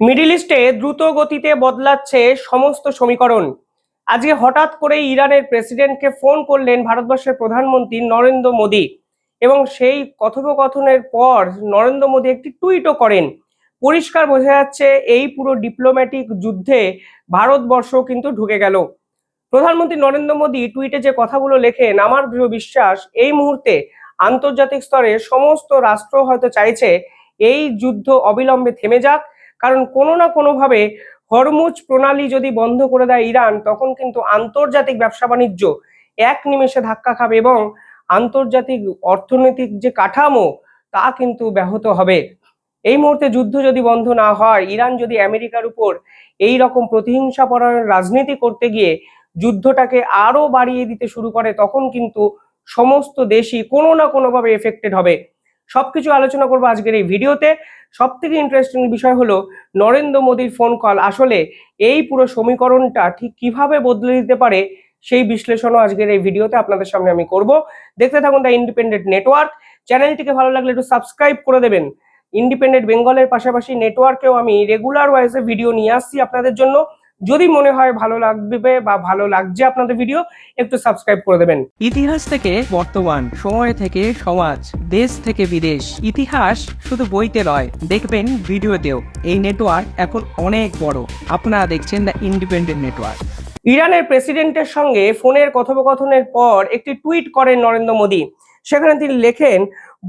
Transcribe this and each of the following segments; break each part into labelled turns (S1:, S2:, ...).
S1: Middle ইস্টে দ্রুত গতিতে বদলাচ্ছে সমস্ত সমীকরণ। আজকে হঠাৎ করে ইরানের প্রেসিডেন্টকে ফোন করলেন ভারতবর্ষের প্রধানমন্ত্রী নরেন্দ্র মোদী এবং সেই কথোপকথনের পর নরেন্দ্র মোদী একটি টুইটও করেন। পরিষ্কার বোঝা যাচ্ছে এই পুরো ডিপ্লোম্যাটিক যুদ্ধে ভারতবর্ষ কিন্তু ঢুকে গেল। প্রধানমন্ত্রী নরেন্দ্র মোদী টুইটে যে কথাগুলো লেখেন, আমার দৃঢ় বিশ্বাস, এই মুহূর্তে আন্তর্জাতিক স্তরে সমস্ত রাষ্ট্র হয়তো চাইছে এই যুদ্ধ অবিলম্বে থেমে যাক। কারণ কোনো না কোনোভাবে হরমুজ প্রণালী যদি বন্ধ করে দেয় ইরান, তখন কিন্তু আন্তর্জাতিক ব্যবসা বাণিজ্য এক নিমেষে ধাক্কা খাবে এবং আন্তর্জাতিক অর্থনৈতিক যে কাঠামো, তা কিন্তু ব্যাহত হবে। এই মুহূর্তে যুদ্ধ যদি বন্ধ না হয়, ইরান যদি আমেরিকার উপর এই রকম প্রতিহিংসা পরায়ণ রাজনীতি করতে গিয়ে যুদ্ধটাকে আরও বাড়িয়ে দিতে শুরু করে, তখন কিন্তু সমস্ত দেশই কোনো না কোনোভাবে এফেক্টেড হবে। সবকিছু আলোচনা করব আজকের এই ভিডিওতে। সব থেকে ইন্টারেস্টিং বিষয় হলো, নরেন্দ্র মোদীর ফোন কল আসলে এই পুরো সমীকরণটা ঠিক কীভাবে বদলে দিতে পারে সেই বিশ্লেষণও আজকের এই ভিডিওতে আপনাদের সামনে আমি করব। দেখতে থাকুন দ্য ইন্ডিপেন্ডেন্ট নেটওয়ার্ক চ্যানেলটিকে ভালো লাগলে একটু সাবস্ক্রাইব করে দেবেন। ইন্ডিপেন্ডেন্ট বেঙ্গলের পাশাপাশি নেটওয়ার্কেও আমি রেগুলার ওয়াইজে ভিডিও নিয়ে আসছি আপনাদের জন্য। যদি মনে হয় ভালো লাগবে বা ভালো লাগছে আপনাদের ভিডিও একটু সাবস্ক্রাইব করে দেবেন।
S2: ইতিহাস থেকে বর্তমান সময় থেকে সমাজ দেশ থেকে বিদেশ ইতিহাস শুধু বইতে নয় দেখবেন ভিডিওতেও। এই নেটওয়ার্ক এখন অনেক বড়। আপনারা দেখছেন দ্য ইন্ডিপেন্ডেন্ট নেটওয়ার্ক
S1: ইরানের প্রেসিডেন্টের সঙ্গে ফোনের কথোপকথনের পর একটি টুইট করেন নরেন্দ্র মোদী। সেখানে তিনি লেখেন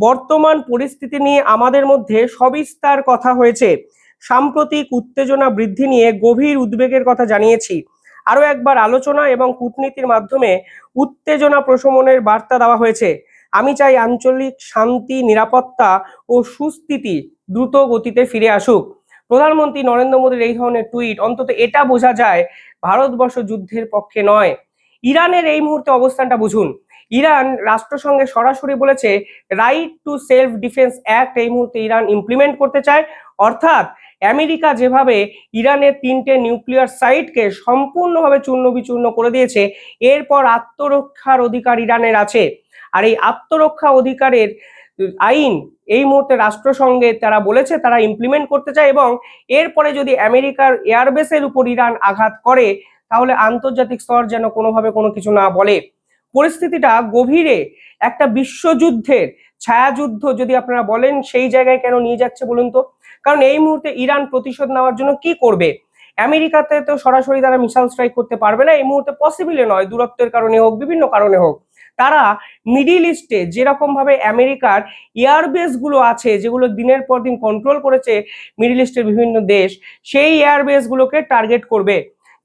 S1: বর্তমান পরিস্থিতি নিয়ে আমাদের মধ্যে সবিস্তার কথা হয়েছে। সাম্প্রতিক উত্তেজনা বৃদ্ধি নিয়ে গভীর উদ্বেগের কথা জানিয়েছি। আরও একবার আলোচনা এবং কূটনীতির মাধ্যমে উত্তেজনা প্রশমনের বার্তা দেওয়া হয়েছে। আমি চাই আঞ্চলিক শান্তি, নিরাপত্তা ও সুস্থিতি দ্রুত গতিতে ফিরে আসুক। প্রধানমন্ত্রী নরেন্দ্র মোদীর এই ধরনের টুইট অন্তত এটা বোঝা যায়, ভারতবর্ষ যুদ্ধের পক্ষে নয়। ইরানের এই মুহূর্তে অবস্থানটা বুঝুন। ইরান রাষ্ট্রসংঘে সরাসরি বলেছে right to self defence act এই মুহূর্তে ইরান ইমপ্লিমেন্ট করতে চায়। অর্থাৎ আমেরিকা যেভাবে ইরানের তিনটে নিউক্লিয়ার সাইটকে সম্পূর্ণভাবে চূর্ণ বিচূর্ণ করে দিয়েছে, এরপর আত্মরক্ষার অধিকার ইরানের আছে। আর এই আত্মরক্ষা অধিকারের আইন এই মুহূর্তে রাষ্ট্রসংঘে তারা বলেছে তারা ইমপ্লিমেন্ট করতে চায় এবং এরপরে যদি আমেরিকার এয়ারবেসের উপর ইরান আঘাত করে, তাহলে আন্তর্জাতিক স্তর যেন কোনোভাবে কোনো কিছু না বলে। পরিস্থিতিটা গভীরে একটা বিশ্বযুদ্ধের ছায়াযুদ্ধ যদি আপনারা বলেন, সেই জায়গায় কেন নিয়ে যাচ্ছে বলুন তো? কারণ এই মুহূর্তে ইরান প্রতিশোধ নেওয়ার জন্য কি করবে? আমেরিকাতে তো সরাসরি তারা মিসাইল স্ট্রাইক করতে পারবে না, এই মুহূর্তে পসিবলে নয়, দূরত্বের কারণে হোক, বিভিন্ন কারণে হোক। তারা মিডিল ইস্টে যেরকম ভাবে আমেরিকার এয়ারবেসগুলো আছে, যেগুলো দিনের পর দিন কন্ট্রোল করেছে মিডিল ইস্টের বিভিন্ন দেশ, সেই এয়ারবেস গুলোকে টার্গেট করবে।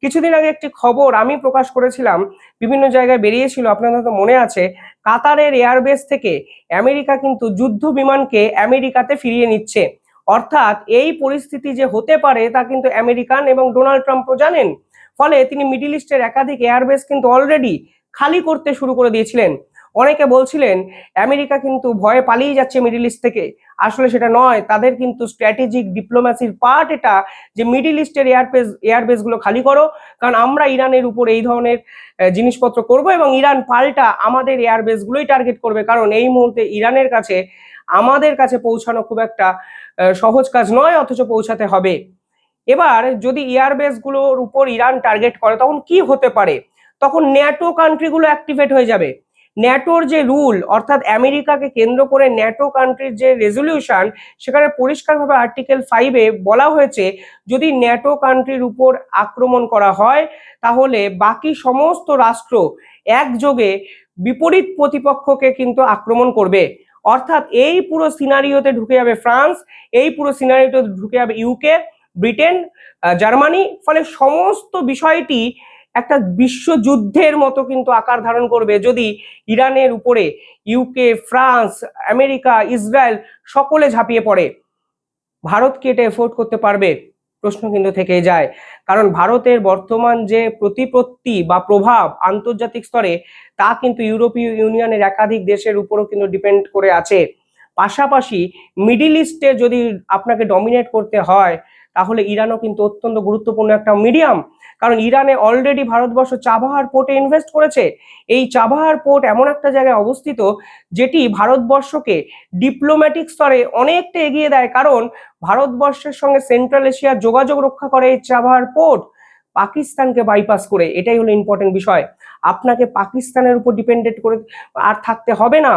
S1: কিছুদিন আগে একটি খবর আমি প্রকাশ করেছিলাম, বিভিন্ন জায়গায় বেরিয়েছিল, আপনাদের তো মনে আছে, কাতারের এয়ারবেস থেকে আমেরিকা কিন্তু যুদ্ধ বিমানকে আমেরিকাতে ফিরিয়ে নিচ্ছে। অর্থাৎ এই পরিস্থিতি যে হতে পারে তা কিন্তু আমেরিকান এবং ডোনাল্ড ট্রাম্পও জানেন। ফলে তিনি মিডিল ইস্টের একাধিক এয়ারবেস কিন্তু অলরেডি খালি করতে শুরু করে দিয়েছিলেন। অনেকে বলছিলেন, আমেরিকা কিন্তু ভয়ে পালিয়ে যাচ্ছে মিডিল ইস্ট থেকে। আসলে সেটা নয়, তাদের কিন্তু স্ট্র্যাটেজিক ডিপ্লোম্যাসির পার্ট এটা যে মিডিল ইস্টের এয়ারবেস এয়ারবেসগুলো খালি করো, কারণ আমরা ইরানের উপর এই ধরনের জিনিসপত্র করব এবং ইরান পাল্টা আমাদের এয়ারবেস গুলোই টার্গেট করবে। কারণ এই মুহূর্তে ইরানের কাছে, আমাদের কাছে পৌঁছানো খুব একটা সহজ কাজ নয়, অথচ পৌঁছাতে হবে। এবার যদি এয়ারবেসগুলোর উপর ইরান টার্গেট করে, তখন কি হতে পারে? তখন ন্যাটো কান্ট্রিগুলো অ্যাক্টিভেট হয়ে যাবে। ন্যাটোর যে রুল, অর্থাৎ আমেরিকাকে কেন্দ্র করে ন্যাটো কান্ট্রির যে রেজলিউশন সেখানে পরিষ্কারভাবে আর্টিকেল ফাইভে বলা হয়েছে, যদি ন্যাটো কান্ট্রির উপর আক্রমণ করা হয়, তাহলে বাকি সমস্ত রাষ্ট্র একযোগে বিপরীত প্রতিপক্ষকে কিন্তু আক্রমণ করবে। অর্থাৎ এই পুরো সিনারিওতে ঢুকে যাবে ফ্রান্স, এই পুরো সিনারিওতে ঢুকে যাবে ইউকে ব্রিটেন জার্মানি, ফলে সমস্ত বিষয়টি একটা বিশ্বযুদ্ধের মতো কিন্তু আকার ধারণ করবে। যদি ইরানের উপরে ইউকে ফ্রান্স আমেরিকা, ইসরায়েল সকলে ঝাঁপিয়ে পড়ে, ভারত কি এটা এফোর্ড করতে পারবে? প্রশ্ন কিন্তু থেকেই যায়। কারণ ভারতের বর্তমান যে প্রতিপত্তি বা প্রভাব আন্তর্জাতিক স্তরে, তা কিন্তু ইউরোপীয় ইউনিয়নের একাধিক দেশের উপরও কিন্তু ডিপেন্ড করে আছে। পাশাপাশি মিডিল ইস্টে যদি আপনাকে ডমিনেট করতে হয় তাহলে ইরানও কিন্তু অত্যন্ত গুরুত্বপূর্ণ একটা মিডিয়াম কারণ ইরানে অলরেডি ভারতবর্ষ চাবাহার পোর্টে ইনভেস্ট করেছে। এই চাবাহার পোর্ট এমন একটা জায়গায় অবস্থিত, যেটি ভারতবর্ষকে ডিপ্লোম্যাটিক স্তরে অনেকটা এগিয়ে দেয়। কারণ ভারতবর্ষের সঙ্গে সেন্ট্রাল এশিয়ার যোগাযোগ রক্ষা করে এই চাবাহার পোর্ট পাকিস্তানকে বাইপাস করে। এটাই হলো ইম্পর্টেন্ট বিষয়। আপনাকে পাকিস্তানের উপর ডিপেন্ডেন্ট করে আর থাকতে হবে না।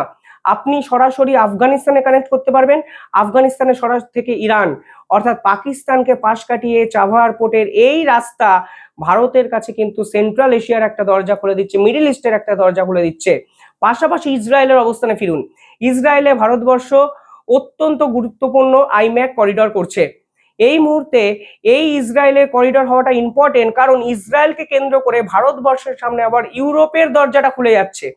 S1: আপনি সরাসরি আফগানিস্তানে কানেক্ট করতে পারবেন। আফগানিস্তানের সরাসরি থেকে ইরান, অর্থাৎ পাকিস্তানকে পাশ কাটিয়ে চাভার পোর্টের এই রাস্তা ভারতের কাছে কিন্তু সেন্ট্রাল এশিয়ার একটা দরজা খুলে দিচ্ছে মিডিল ইস্টের একটা দরজা খুলে দিচ্ছে। পাশাপাশি ইসরায়েলের অবস্থানে ফিরুন। ইসরায়েলে ভারতবর্ষ অত্যন্ত গুরুত্বপূর্ণ আইম্যাক করিডর করছে। এই মুহূর্তে এই ইসরায়েলের করিডর হওয়াটা ইম্পর্টেন্ট কারণ ইসরায়েলকে কেন্দ্র করে ভারতবর্ষের সামনে আবার ইউরোপের দরজাটা খুলে যাচ্ছে।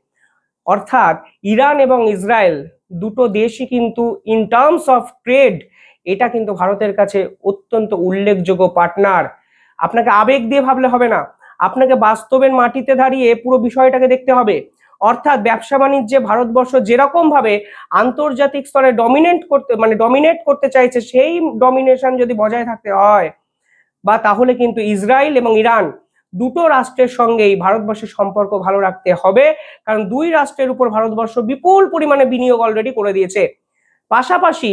S1: অর্থাৎ ইরান এবং ইসরায়েল দুটো দেশই কিন্তু ইন টার্মস অফ ট্রেড এটা কিন্তু ভারতের কাছে অত্যন্ত উল্লেখযোগ্য পার্টনার আপনাকে আবেগ দিয়ে ভাবলে হবে না। আপনাকে বাস্তবের মাটিতে দাঁড়িয়ে পুরো বিষয়টাকে দেখতে হবে। অর্থাৎ ব্যবসা বাণিজ্যে ভারতবর্ষ যেরকম ভাবে আন্তর্জাতিক স্তরে ডমিনেট করতে মানে ডমিনেট করতে চাইছে, সেই ডমিনেশন যদি বজায় থাকতে হয়, বা তাহলে কিন্তু ইসরায়েল এবং ইরান দুটো রাষ্ট্রের সঙ্গেই ভারতবর্ষের সম্পর্ক ভালো রাখতে হবে। কারণ দুই রাষ্ট্রের উপর ভারতবর্ষ বিপুল পরিমাণে বিনিয়োগ অলরেডি করে দিয়েছে। পাশাপাশি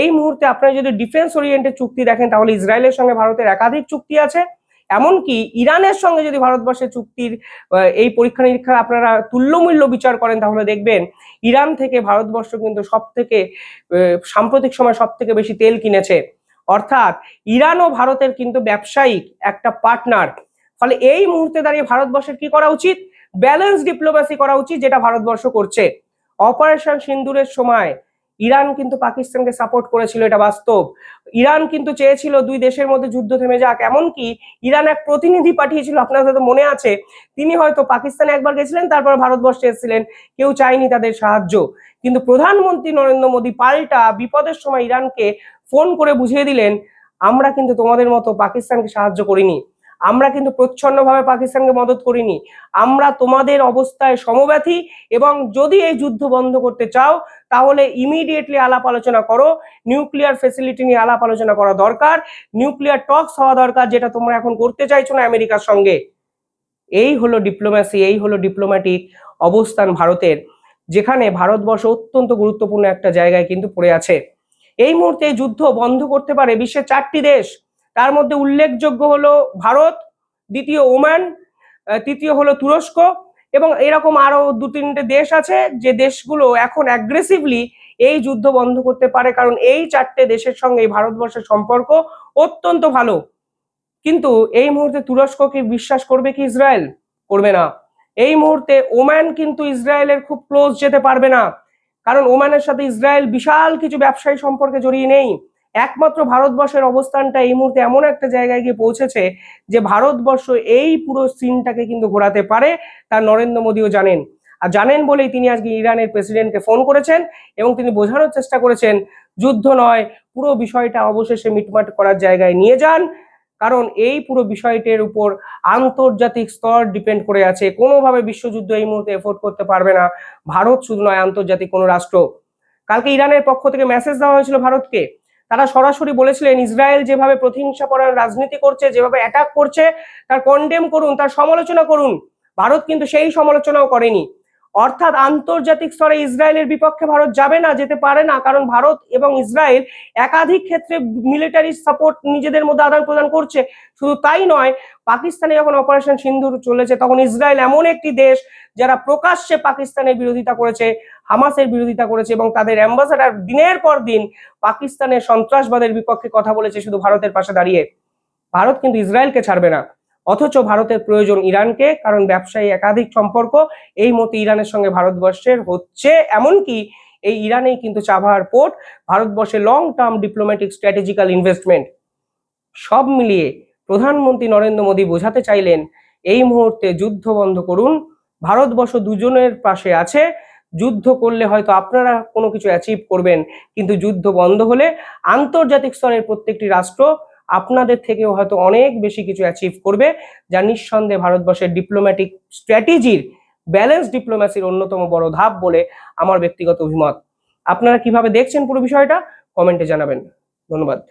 S1: এই মুহূর্তে আপনারা যদি ডিফেন্স ওরিয়েন্টেড চুক্তি দেখেন, তাহলে ইসরায়েলের সঙ্গে ভারতের একাধিক চুক্তি আছে। এমনকি ইরানের সঙ্গে যদি ভারতবর্ষের চুক্তির এই পরীক্ষা নিরীক্ষা আপনারা তুল্যমূল্য বিচার করেন, তাহলে দেখবেন ইরান থেকে ভারতবর্ষ কিন্তু সব থেকে সাম্প্রতিক সময় সব থেকে বেশি তেল কিনেছে। অর্থাৎ ইরান ও ভারতের কিন্তু ব্যবসায়িক একটা পার্টনার ফলে এই মুহূর্তে দাঁড়িয়ে ভারতবর্ষের কি করা উচিত? ব্যালেন্স ডিপ্লোমেসি করা উচিত, যেটা ভারতবর্ষ করছে। অপারেশন সিন্দুরের সময় ইরান কিন্তু পাকিস্তানকে সাপোর্ট করেছিল, এটা বাস্তব। ইরান কিন্তু চেয়েছিল দুই দেশের মধ্যে যুদ্ধ থেমে যাক। এমনকি ইরান এক প্রতিনিধি পাঠিয়েছিল, আপনার হয়তো মনে আছে, তিনি হয়তো পাকিস্তানে একবার গেছিলেন, তারপর ভারতবর্ষে এসেছিলেন, কেউ চায়নি তাদের সাহায্য। কিন্তু প্রধানমন্ত্রী নরেন্দ্র মোদী পাল্টা বিপদের সময় ইরানকে ফোন করে বুঝিয়ে দিলেন, আমরা কিন্তু তোমাদের মতো পাকিস্তানকে সাহায্য করিনি। আমরা কিন্তু প্রচ্ছন্নভাবে পাকিস্তানকে মদত করিনি। আমরা তোমাদের অবস্থায় সমব্যথী এবং যদি এই যুদ্ধ বন্ধ করতে চাও, তাহলে ইমিডিয়েটলি আলাপ আলোচনা করো। নিউক্লিয়ার ফেসিলিটি নিয়ে আলাপ আলোচনা করা দরকার। নিউক্লিয়ার টক্স হওয়া দরকার, যেটা তোমরা এখন করতে চাইছো না আমেরিকার সঙ্গে। এই হলো ডিপ্লোম্যাসি এই হলো ডিপ্লোম্যাটিক অবস্থান ভারতের, যেখানে ভারতবর্ষ অত্যন্ত গুরুত্বপূর্ণ একটা জায়গায় কিন্তু পড়ে আছে। এই মুহূর্তে যুদ্ধ বন্ধ করতে পারে বিশ্বের চারটি দেশ। তার মধ্যে উল্লেখযোগ্য হলো ভারত, দ্বিতীয় ওমান তৃতীয় হলো তুরস্ক এবং এরকম আরও দু তিনটে দেশ আছে যে দেশগুলো এখন অ্যাগ্রেসিভলি এই যুদ্ধ বন্ধ করতে পারে কারণ এই চারটে দেশের সঙ্গে ভারতবর্ষের সম্পর্ক অত্যন্ত ভালো। কিন্তু এই মুহূর্তে তুরস্ক কি বিশ্বাস করবে কি ইসরায়েল? করবে না। এই মুহূর্তে ওমান কিন্তু ইসরায়েলের খুব ক্লোজ যেতে পারবে না। কারণ ওমানের সাথে ইসরায়েল বিশাল কিছু ব্যবসায়ী সম্পর্কে জড়িয়ে নেই। একমাত্র ভারতবর্ষের অবস্থানটা এই মুহূর্তে এমন একটা জায়গায় গিয়ে পৌঁছেছে যে ভারতবর্ষ এই পুরো সিনটাকে কিন্তু ঘোরাতে পারে, তা নরেন্দ্র মোদীও জানেন। আর জানেন বলেই তিনি আজকে ইরানের প্রেসিডেন্টকে ফোন করেছেন এবং তিনি বোঝানোর চেষ্টা করেছেন, যুদ্ধ নয়, পুরো বিষয়টা অবশেষে মিটমাট করার জায়গায় নিয়ে যান। কারণ এই পুরো বিষয়টির উপর আন্তর্জাতিক স্তর ডিপেন্ড করে আছে। কোনোভাবে বিশ্বযুদ্ধ এই মুহূর্তে এফোর্ড করতে পারবে না। ভারত শুধু নয়, আন্তর্জাতিক কোনো রাষ্ট্র। কালকে ইরানের পক্ষ থেকে মেসেজ দেওয়া হয়েছিল ভারতকে। তারা সরাসরি বলেছিলেন, ইসরায়েল যেভাবে প্রতিহিংসা করার রাজনীতি করছে, যেভাবে অ্যাটাক করছে, তার কন্ডেম করুন, তার সমালোচনা করুন। ভারত কিন্তু সেই সমালোচনাও করেনি। অর্থাৎ আন্তর্জাতিক স্তরে ইসরায়েলের বিপক্ষে ভারত যাবে না, যেতে পারে না, কারণ ভারত এবং ইসরায়েল একাধিক ক্ষেত্রে মিলিটারি সাপোর্ট নিজেদের মধ্যে আদান প্রদান করছে। শুধু তাই নয়, পাকিস্তানে যখন অপারেশন সিন্ধুর চলেছে, তখন ইসরায়েল এমন একটি দেশ যারা প্রকাশ্যে পাকিস্তানের বিরোধিতা করেছে, হামাসের বিরোধিতা করেছে এবং তাদের অ্যাম্বাসাডার দিনের পর দিন পাকিস্তানের সন্ত্রাসবাদের বিপক্ষে কথা বলেছে শুধু ভারতের পাশে দাঁড়িয়ে। ভারত কিন্তু ইসরায়েলকে ছাড়বে না। অথচ ভারতের প্রয়োজন ইরানকে, কারণ ব্যবসায়ী একাধিক সম্পর্ক, এই মতো ইরানের সঙ্গে ভারতবর্ষের হচ্ছে এমনকি এই ইরানেই কিন্তু চাবাহার পোর্ট, ভারতবর্ষে long term diplomatic strategical investment সব মিলিয়ে প্রধানমন্ত্রী নরেন্দ্র মোদী বোঝাতে চাইলেন, এই মুহূর্তে যুদ্ধ বন্ধ করুন, ভারতবর্ষ দুজনের পাশে আছে, যুদ্ধ করলে হয়তো আপনারা কোনো কিছু অ্যাচিভ করবেন, কিন্তু যুদ্ধ বন্ধ হলে আন্তর্জাতিক স্তরের প্রত্যেকটি রাষ্ট্র আপনাদের থেকেও হয়তো অনেক বেশি কিছু অ্যাচিভ করবে, যা নিঃসন্দেহে ভারতবর্ষের ডিপ্লোম্যাটিক স্ট্র্যাটেজির ব্যালেন্স ডিপ্লোম্যাসির অন্যতম বড় ধাপ বলে আমার ব্যক্তিগত অভিমত। আপনারা কীভাবে দেখছেন পুরো বিষয়টা কমেন্টে জানাবেন। ধন্যবাদ।